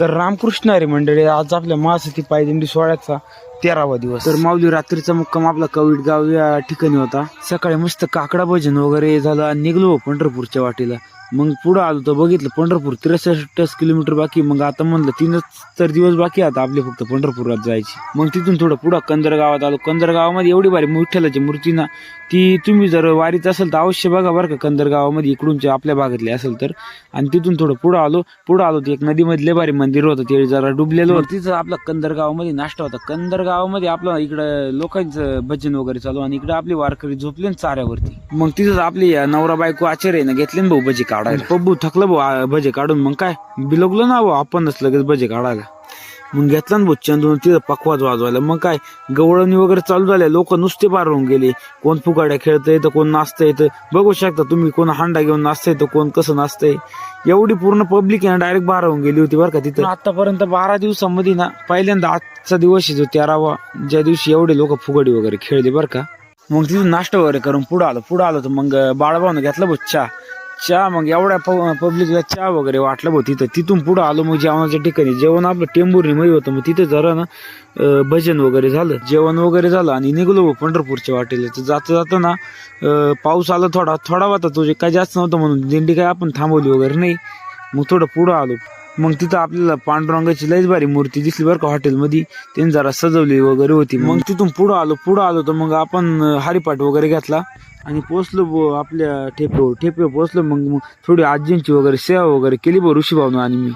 तर रामकृष्ण अरे मंडळी आज आपल्या महासती पायदिंडी सोहळ्याचा तेरावा दिवस. तर माऊली रात्रीचा मुक्काम आपला कवीट गाव या ठिकाणी होता. सकाळी मस्त काकडा भजन वगैरे झालं आणि निघलो पंढरपूरच्या वाटेला. मग पुढं आलो तर बघितलं पंढरपूर त्रेसष्ट किलोमीटर बाकी. मग आता म्हणलं तीनच तर दिवस बाकी आता आपले फक्त पंढरपुरात जायची. मग तिथून थोडं पुढं कंदर गावात आलो. कंदर गावामध्ये एवढी भारी विठ्ठलाची मूर्ती ना ती तुम्ही जर वारीत असेल तर अवश्य बघा बरं का कंदर गावामध्ये इकडूनच्या आपल्या भागातली असेल तर. आणि तिथून थोडं पुढं आलो. पुढं आलो ते एक नदीमधले भारी मंदिर होतं ते जरा डुबलेलं होतं. तिथं आपला कंदर गावामध्ये नाश्ता होता. कंदर गावामध्ये आपलं इकडं लोकांचं भजन वगैरे चालू आणि इकडे आपली वारकरी झोपले ना चाऱ्यावरती. मग तिथं आपली नवरा बायको आचार्य घेतली घेतले ना भाऊ भजी काढायला. पब्बू थकलं भाऊ आ, भजे काढून मग काय? बिलगलो ना भाऊ आपणच लगेच भजे काढायला. मग घेतला ना भाऊ चंदून तिथं पखवाज वाजवायला. मग काय गवळणी वगैरे चालू झाले लोक नुसते पार होऊन गेले. कोण फुगाड्या खेळतंय तर कोण नाचतंय तर. बघू शकता तुम्ही कोण हांडा घेऊन नाचतंय तर कोण कसं नाचतंय. एवढी पूर्ण पब्लिक आहे ना डायरेक्ट बारा होऊन गेली होती बरं का तिथं. आतापर्यंत बारा दिवसामध्ये ना पहिल्यांदा आजचा दिवस आहे जो तेरावा ज्या दिवशी एवढे लोक फुगडी वगैरे खेळले बरं का. मग तिथून नाश्ता वगैरे करून पुढं आलो. पुढं आलो तर मग बाळाभाऊन घेतला भाऊ चहा मग एवढ्या पब्लिकला चहा वगैरे वाटलं भाऊ तिथं. तिथून पुढं आलो मग जेवणाच्या ठिकाणी. जेवण आपलं टेंभुर्णी मध्ये होतं. मग तिथे जरा ना भजन वगैरे झालं. जेवण वगैरे झालं आणि निघलो पंढरपूरच्या वाटेला. तर जाता जाता ना पाऊस आला थोडा. थोडा होता तुझे काय जास्त नव्हतं म्हणून. दिंडी काय आपण थांबवली वगैरे नाही. मग थोडं पुढं आलो. मग तिथं आपल्याला पांडुरंगाची लयच भारी मूर्ती दिसली बरं का हॉटेलमध्ये. त्यांनी जरा सजवली वगैरे होती. मग तिथून पुढं आलो. पुढं आलो तर मग आपण हरिपाठ वगैरे घेतला. आणि पोचलो बो आपल्या ठेपेवर. ठेपेवर पोचलो मग मग थोडी आजींची वगैरे सेवा वगैरे केली बा ऋषीभावनं आणि मी.